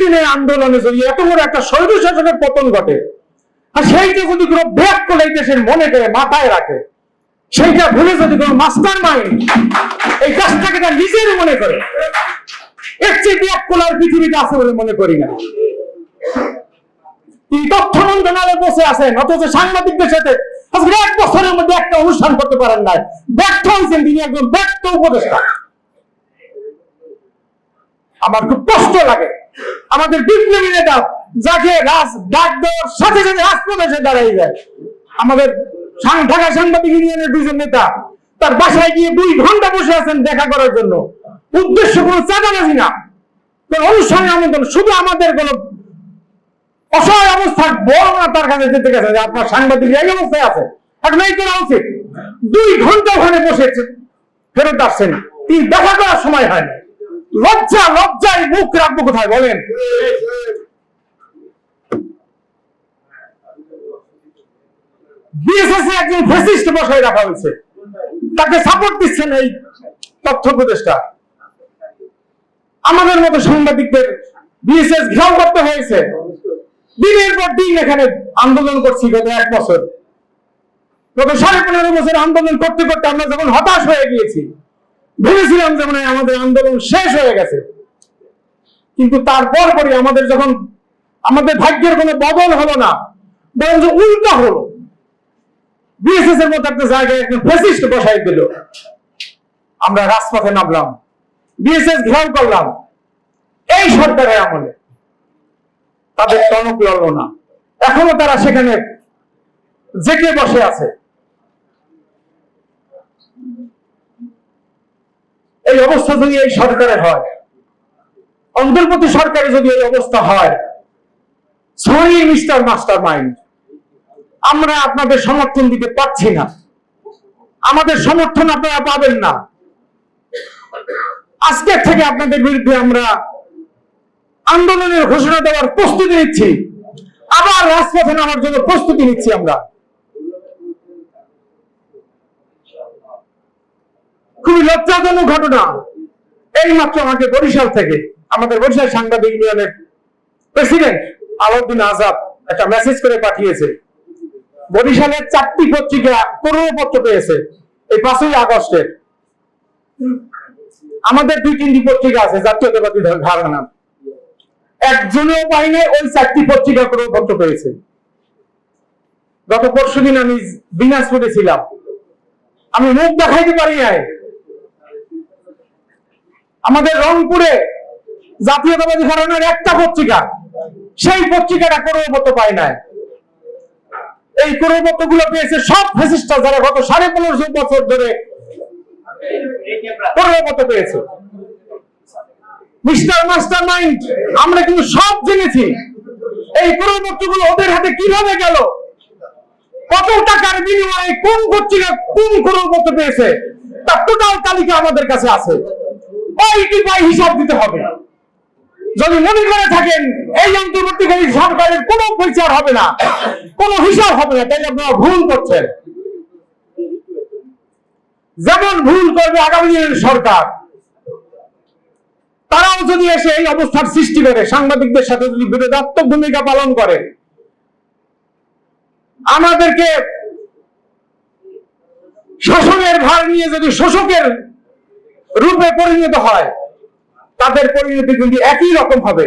দিনের আন্দোলনে এত বড় একটা শাসনের পতন ঘটে, আর সেইটা যদি কোনো ব্যাগ করে দেশের মনে করে, মাথায় রাখে, সেইটা ভুলে যদি কোনো মাস্টার মাইন্ড এই কাজটাকে তার নিজের মনে করে ব্যাগ কোলার পৃথিবীতে আছে বলে মনে করি না। তিনি তথ্য মন্ত্রণালয়ে বসে আছেন অথচ সাংবাদিকদের সাথে আজকে এক বছরের মধ্যে একটা অনুষ্ঠান করতে পারেন নাই। ব্যর্থ হয়েছেন তিনি একজন ব্যর্থ উপদেষ্টা। আমার খুব কষ্ট লাগে। আমাদের বিপ্লবী নেতা যাকে রাজ ডাক দেওয়ার সাথে সাথে রাজপ্রদেশে দাঁড়াই যায় আমাদের ঢাকা সাংবাদিক ইউনিয়নের দুজন নেতা, তার বাসায় গিয়ে দুই ঘণ্টা বসে আছেন দেখা করার জন্য। উদ্দেশ্য কোনো চাঁদাবাজি না। কোন অনুষ্ঠানে আমন্ত্রণ, শুধু আমাদের কোন অসহায় অবস্থার বড় না তার কাছে যেতে গেছে। যে আপনার সাংবাদিক এই অবস্থায় আছে। এখন এই করা উচিত। দুই ঘণ্টা ওখানে বসেছে ফেরত আসছেন। তিনি দেখা করার সময় হয় না লজ্জা, লজ্জায় মুখ রাখব কোথায় বলেন? একজন ফেসিস্ট বসায় রাখা হয়েছে। তাকে সাপোর্ট দিচ্ছেন এই তথ্য আমাদের মতো সাংবাদিকদের বিএসএস ঘেরাও করতে হয়েছে। দিনের পর দিন এখানে আন্দোলন করছি গত এক বছর। গত সাড়ে পনেরো বছর আন্দোলন করতে করতে আমরা যখন হতাশ হয়ে গিয়েছি ভেবেছিলাম যে মনে আমাদের আন্দোলন শেষ হয়ে গেছে। কিন্তু তারপর পরে আমাদের যখন আমাদের ভাগ্যের কোনো বদল হলো না, বরঞ্চ উল্টা হলো। বিএসএস এর মতো একটা জায়গায় একজন ফেসিস্ট বসাই দিল। আমরা রাজপথে নামলাম। বিএসএস ঘেরাও করলাম। এই সরকারের আমলে। তাদের টনক লড়লো না। এখনও তারা সেখানে জেকে বসে আছে। এই অবস্থা যদি এই সরকারের হয়, অন্তর্বর্তী সরকারে যদি এই অবস্থা হয় সরি মিস্টার মাস্টার মাইন্ড আমরা আপনাদের সমর্থন দিতে পারছি না। আমাদের সমর্থন আপনারা পাবেন না। আজকের থেকে আপনাদের বিরুদ্ধে আমরা আন্দোলনের ঘোষণা দেওয়ার প্রস্তুতি নিচ্ছি। আবার রাজপথে নামার জন্য প্রস্তুতি নিচ্ছি আমরা। লজ্জাজনক ঘটনা। এই মাত্র আমাকে বরিশাল থেকে, আমাদের বরিশাল সাংবাদিক ইউনিয়নের প্রেসিডেন্ট আলাউদ্দিন আজাদ একটা মেসেজ করে পাঠিয়েছে। বরিশালের চারটি পত্রিকা পত্র পেয়েছে, এই পাঁচই আগস্টের আমাদের দুই তিনটি পত্রিকা আছে, জাতীয়তাবাদী ধারণা। একজনেও পাইনি ওই চারটি পত্রিকা পত্র পেয়েছে। গত পরশু দিন আমি দিনাজপুরে ছিলাম। আমি মুখ দেখাইতে পারি নাই আমাদের রংপুরে জাতীয়তাবাদী ঘরানার একটা পত্রিকা, সেই পত্রিকাটা করবপত্র পায় নাই। এই করবপত্রগুলো পেয়েছে সব ফেসিস্টা যারা গত সাড়ে পনেরোশো বছর ধরে করবপত্র পেয়েছে। মিস্টার মাস্টার মাইন্ড আমরা কিন্তু সব জেনেছি। এই করবপত্রগুলো ওদের হাতে কীভাবে গেল? কত টাকার বিনিময়ে কোন পত্রিকা কোন করবপত্র পেয়েছে? তার টোটাল তালিকা আমাদের কাছে আছে। ওইটি পাই হিসাব দিতে হবে। যদি মনে করে থাকেন, এই অন্তর্বর্তীকারী সরকারের কোনো বিচার হবে না হিসাব হবে না আপনারা ভুল করছেন। যেমন ভুল করবে আগামী দিনের সরকার, তারাও যদি এসে এই অবস্থার সৃষ্টি করে, সাংবাদিকদের সাথে যদি বিরোধাত্মক ভূমিকা পালন করে, আমাদেরকে শাসনের ভার নিয়ে যদি শোষকের রূপে পরিণত হয় তাদের পরিণতি কিন্তু একই রকম হবে।